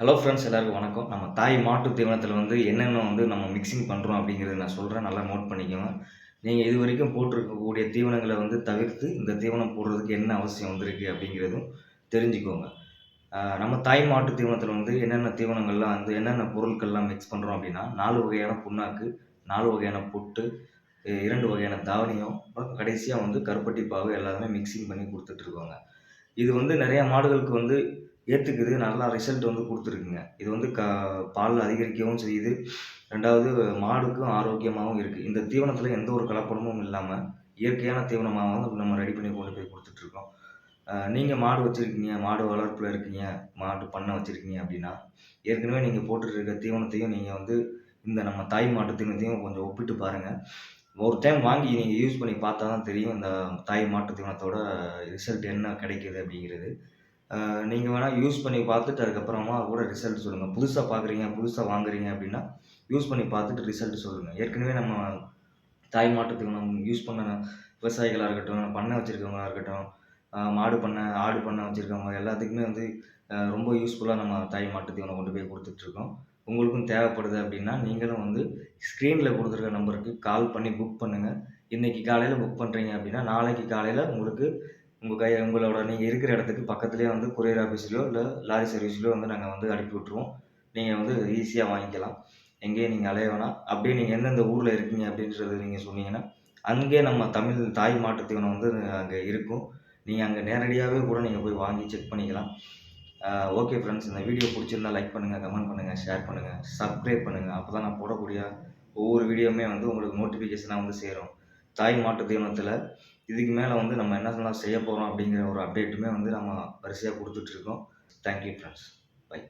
Hello friends எல்லாருக்கும் வணக்கம். நம்ம தாய் மாட்டு தீவனத்தில் வந்து என்னென்ன வந்து நம்ம மிக்சிங் பண்ணுறோம் அப்படிங்கிறத நான் சொல்கிறேன் நல்லா நோட் பண்ணிக்கோங்க. நீங்கள் இது வரைக்கும் போட்டிருக்கக்கூடிய தீவனங்களை வந்து தவிர்த்து இந்த தீவனம் போடுறதுக்கு என்ன அவசியம் வந்திருக்கு அப்படிங்கிறதும் தெரிஞ்சுக்கோங்க. நம்ம தாய் மாட்டு தீவனத்தில் வந்து என்னென்ன தீவனங்கள்லாம் வந்து என்னென்ன பொருட்கள்லாம் மிக்ஸ் பண்ணுறோம் அப்படின்னா நாலு வகையான புண்ணாக்கு நாலு வகையான புட்டு இரண்டு வகையான தாவணியம் அப்புறம் கடைசியாக வந்து கருப்பட்டி பாவு எல்லாமே மிக்சிங் பண்ணி கொடுத்துட்ருக்கோங்க இது வந்து நிறைய மாடுகளுக்கு வந்து ஏற்றுக்குது நல்லா ரிசல்ட் வந்து கொடுத்துருக்குங்க. இது வந்து க பால் அதிகரிக்கவும் செய்யுது. ரெண்டாவது மாடுக்கும் ஆரோக்கியமாகவும் இருக்குது இந்த தீவனத்தில் எந்த ஒரு கலப்படமும் இல்லாமல் இயற்கையான தீவனமாக வந்து நம்ம ரெடி பண்ணி கொண்டு போய் கொடுத்துட்ருக்கோம். நீங்கள் மாடு வச்சுருக்கீங்க மாடு வளர்ப்பில் இருக்கீங்க மாடு பண்ணை வச்சுருக்கீங்க அப்படின்னா ஏற்கனவே நீங்கள் போட்டுட்டு இருக்க தீவனத்தையும் நீங்கள் வந்து இந்த நம்ம தாய் மாட்டு தீவனத்தையும் கொஞ்சம் ஒப்பிட்டு பாருங்கள் ஒரு டைம் வாங்கி நீங்கள் யூஸ் பண்ணி பார்த்தா தான் தெரியும் இந்த தாய் மாட்டு தீவனத்தோட ரிசல்ட் என்ன கிடைக்கிது அப்படிங்கிறது. நீங்கள் வேணால் யூஸ் பண்ணி பார்த்துட்டு அதுக்கப்புறமா கூட ரிசல்ட் சொல்லுங்கள் புதுசாக பார்க்குறீங்க புதுசாக வாங்குறீங்க அப்படின்னா யூஸ் பண்ணி பார்த்துட்டு ரிசல்ட் சொல்லுங்கள் ஏற்கனவே நம்ம தாய் மாட்டு தீவனம் யூஸ் பண்ண விவசாயிகளாக இருக்கட்டும் பண்ணை வச்சுருக்கவங்களா இருக்கட்டும் மாடு பண்ணை ஆடு பண்ணை வச்சுருக்கவங்க எல்லாத்துக்குமே வந்து ரொம்ப யூஸ்ஃபுல்லாக நம்ம தாய் மாட்டு தீவனம் கொண்டு போய் கொடுத்துட்ருக்கோம் உங்களுக்கும் தேவைப்படுது அப்படின்னா நீங்களும் வந்து ஸ்க்ரீனில் கொடுத்துருக்க நம்பருக்கு கால் பண்ணி புக் பண்ணுங்கள் இன்றைக்கி காலையில் புக் பண்ணுறீங்க அப்படின்னா நாளைக்கு காலையில் உங்களுக்கு உங்கள் கை உங்களோட நீங்கள் இருக்கிற இடத்துக்கு பக்கத்துலேயே வந்து கொரியர் ஆஃபீஸ்லையோ இல்லை லாரி சர்வீஸ்லையோ வந்து நாங்கள் வந்து அனுப்பி விட்ருவோம் நீங்கள் வந்து ஈஸியாக வாங்கிக்கலாம். எங்கேயும் நீங்கள் அலைய வேணாம். அப்படியே நீங்கள் எந்தெந்த ஊரில் இருக்கீங்க அப்படின்றது நீங்கள் சொன்னீங்கன்னா அங்கேயே நம்ம தமிழ் தாய் மாட்டுத் தீவனம் வந்து அங்கே இருக்கும். நீங்கள் அங்கே நேரடியாகவே கூட நீங்கள் போய் வாங்கி செக் பண்ணிக்கலாம். ஓகே ஃப்ரெண்ட்ஸ் இந்த வீடியோ பிடிச்சிருந்தா லைக் பண்ணுங்கள் கமெண்ட் பண்ணுங்கள் ஷேர் பண்ணுங்கள் சப்ஸ்கிரைப் பண்ணுங்கள் அப்போ தான் நான் போடக்கூடிய ஒவ்வொரு வீடியோவுமே வந்து உங்களுக்கு நோட்டிஃபிகேஷனாக வந்து சேரும். தாய் மாட்டுத் தீவனத்தில் இதுக்கு மேலே வந்து நம்ம என்ன சொன்னால் செய்ய போகிறோம் அப்படிங்கிற ஒரு அப்டேட்டுமே வந்து நம்ம வரிசையாக கொடுத்துட்ருக்கோம் தேங்க்யூ ஃப்ரெண்ட்ஸ் பை